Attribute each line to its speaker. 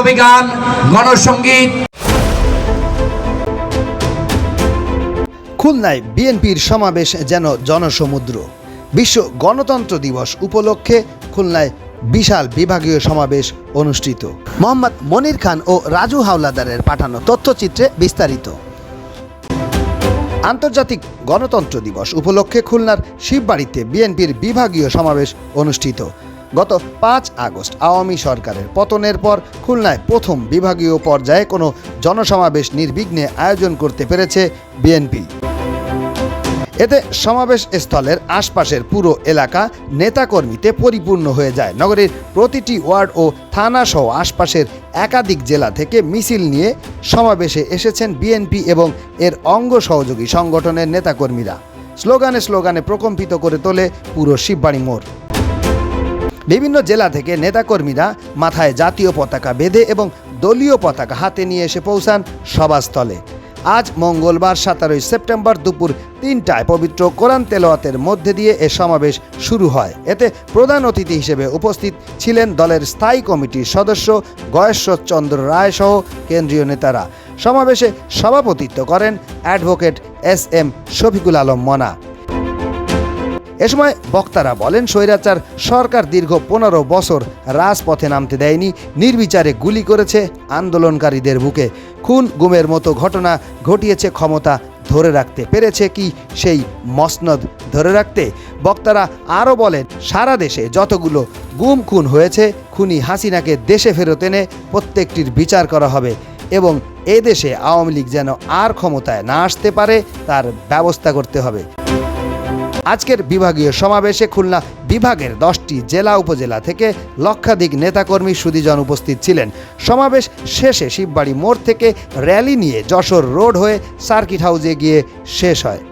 Speaker 1: অভিযান গণসঙ্গীত
Speaker 2: খুলনায় বিএনপির সমাবেশ যেন জনসমুদ্র। বিশ্ব গণতন্ত্র দিবস উপলক্ষে খুলনায় বিশাল বিভাগীয় সমাবেশ অনুষ্ঠিত। মোহাম্মদ মনির খান ও রাজু হাওলাদারের পাঠানো তথ্যচিত্রে বিস্তারিত। আন্তর্জাতিক গণতন্ত্র দিবস উপলক্ষে খুলনার শিববাড়িতে বিএনপির বিভাগীয় সমাবেশ অনুষ্ঠিত। গত পাঁচ আগস্ট আওয়ামী সরকারের পতনের পর খুলনায় প্রথম বিভাগীয় পর্যায়ে কোনো জনসমাবেশ নির্বিঘ্নে আয়োজন করতে পেরেছে বিএনপি। এতে সমাবেশ স্থলের আশপাশের পুরো এলাকা নেতাকর্মীতে পরিপূর্ণ হয়ে যায়। নগরীর প্রতিটি ওয়ার্ড ও থানা সহ আশপাশের একাধিক জেলা থেকে মিছিল নিয়ে সমাবেশে এসেছেন বিএনপি এবং এর অঙ্গ সহযোগী সংগঠনের নেতাকর্মীরা। স্লোগানে স্লোগানে প্রকম্পিত করে তোলে পুরো শিববাড়ি মোড়। বিভিন্ন জেলা থেকে নেতাকর্মীরা মাথায় জাতীয় পতাকা বেঁধে এবং দলীয় পতাকা হাতে নিয়ে এসে পৌঁছান সভাস্থলে। আজ মঙ্গলবার সতেরোই সেপ্টেম্বর দুপুর তিনটায় পবিত্র কোরআন তেলাওয়াতের মধ্যে দিয়ে এ সমাবেশ শুরু হয়। এতে প্রধান অতিথি হিসেবে উপস্থিত ছিলেন দলের স্থায়ী কমিটির সদস্য গয়েশ্বরচন্দ্র রায় সহ কেন্দ্রীয় নেতারা। সমাবেশে সভাপতিত্ব করেন advocate S M Shafiqul Alam Mona. এ সময় বক্তারা বলেন, স্বৈরাচার সরকার দীর্ঘ পনেরো বছর রাজপথে নামতে দেয়নি, নির্বিচারে গুলি করেছে আন্দোলনকারীদের বুকে। খুন, গুমের মতো ঘটনা ঘটিয়েছে ক্ষমতা ধরে রাখতে পেরেছে কি সেই মসনদ ধরে রাখতে? বক্তারা আরও বলেন, সারা দেশে যতগুলো গুম খুন হয়েছে, খুনি হাসিনাকে দেশে ফেরত এনে প্রত্যেকটির বিচার করা হবে এবং এদেশে আওয়ামী লীগ যেন আর ক্ষমতায় না আসতে পারে, তার ব্যবস্থা করতে হবে। আজকের বিভাগীয় সমাবেশে খুলনা বিভাগের দশটি জেলা উপজেলা থেকে লক্ষাধিক নেতাকর্মী সুদীজন উপস্থিত ছিলেন। সমাবেশ শেষে শিববাড়ি মোড় থেকে র্যালি নিয়ে যশোর রোড হয়ে সার্কিট হাউসে গিয়ে শেষ হয়।